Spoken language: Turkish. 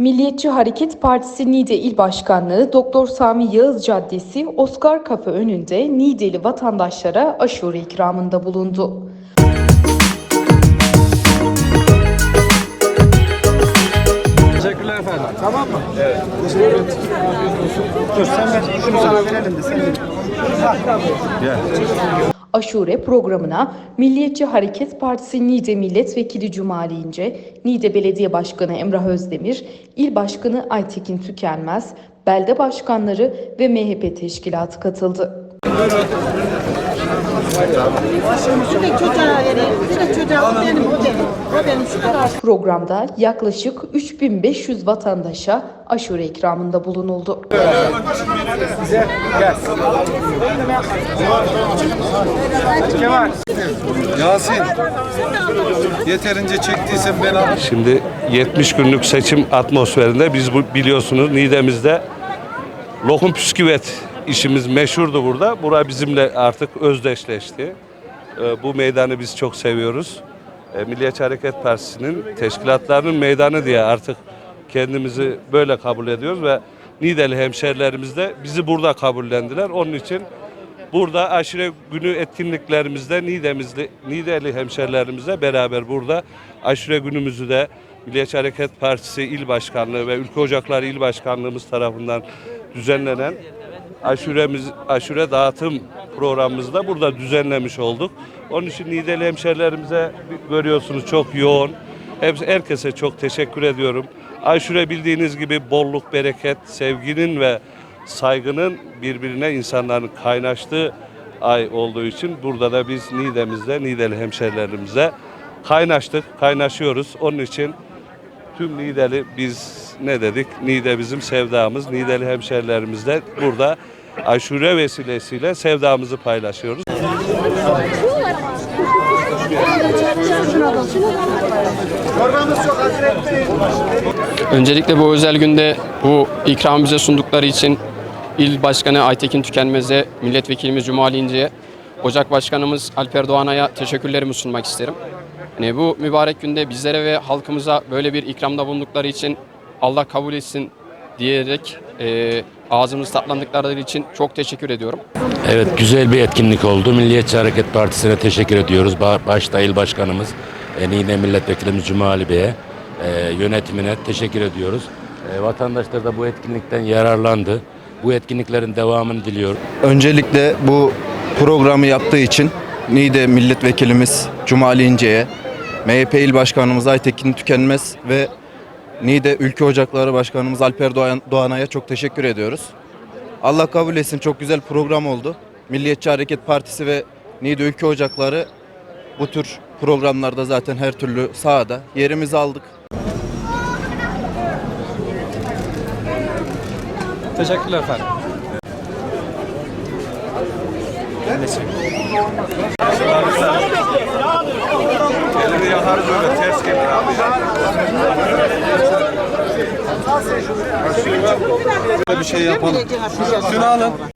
Milliyetçi Hareket Partisi Niğde İl Başkanlığı Doktor Sami Yağız Caddesi Oscar Kafe önünde Niğdeli vatandaşlara aşure ikramında bulundu. Teşekkürler efendim. Tamam mı? Evet. Dur sen ver. Şunu sana verelim de sen ver. Aşure programına Milliyetçi Hareket Partisi Niğde Milletvekili Cumali İnce, Niğde Belediye Başkanı Emrah Özdemir, İl Başkanı Aytekin Tükenmez, belde başkanları ve MHP teşkilatı katıldı. Programda yaklaşık 3500 vatandaşa aşure ikramında bulunuldu. Kemal. Yasin. Yeterince çektiysen ben al. Şimdi 70 günlük seçim atmosferinde biz bu biliyorsunuz Niğde'mizde lokum püsküvet işimiz meşhurdu burada. Bura bizimle artık özdeşleşti. Ee, Bu meydanı biz çok seviyoruz. Ee, Milliyetçi Hareket Partisi'nin teşkilatlarının meydanı diye artık kendimizi böyle kabul ediyoruz ve Niğdeli hemşerilerimiz de bizi burada kabullendiler. Onun için Burada aşire günü etkinliklerimizde Niğde'mizde, Niğdeli hemşerilerimizle beraber burada aşire günümüzü de Milliyetçi Hareket Partisi İl Başkanlığı ve Ülke Ocakları İl Başkanlığımız tarafından düzenlenen aşuremiz, aşure dağıtım programımızda burada düzenlemiş olduk. Onun için Niğdeli hemşerilerimize görüyorsunuz çok yoğun. Herkese çok teşekkür ediyorum. Aşure bildiğiniz gibi bolluk, bereket, sevginin ve saygının birbirine insanların kaynaştığı ay olduğu için burada da biz Niğde'mizde, Niğdeli hemşerilerimize kaynaştık, kaynaşıyoruz. Onun için tüm Niğdeli biz ne dedik? Niğde bizim sevdamız. Niğdeli hemşerilerimizle burada aşure vesilesiyle sevdamızı paylaşıyoruz. Öncelikle bu özel günde bu ikramı bize sundukları için İl Başkanı Aytekin Tükenmez'e, Milletvekilimiz Cumali İnce'ye, Ocak Başkanımız Alper Doğanay'a teşekkürlerimi sunmak isterim. Yani bu mübarek günde bizlere ve halkımıza böyle bir ikramda bulundukları için Allah kabul etsin diyerek e, ağzımız tatlandıkları için çok teşekkür ediyorum. Evet güzel bir etkinlik oldu. Milliyetçi Hareket Partisi'ne teşekkür ediyoruz. Ba- Başta il başkanımız, e, Niğde Milletvekilimiz Cumali Bey'e, e, yönetimine teşekkür ediyoruz. E, vatandaşlar da bu etkinlikten yararlandı. Bu etkinliklerin devamını diliyorum. Öncelikle bu programı yaptığı için Niğde Milletvekilimiz Cumali İnce'ye, MHP İl Başkanımız Aytekin Tükenmez ve Niğde Ülke Ocakları Başkanımız Alper Doğan, Doğanay'a çok teşekkür ediyoruz. Allah kabul etsin çok güzel program oldu. Milliyetçi Hareket Partisi ve Niğde Ülke Ocakları bu tür programlarda zaten her türlü sahada yerimizi aldık. Teşekkürler efendim. Elini yakarız öyle ters gelir abi. Bir şey yapalım. Şunu alın.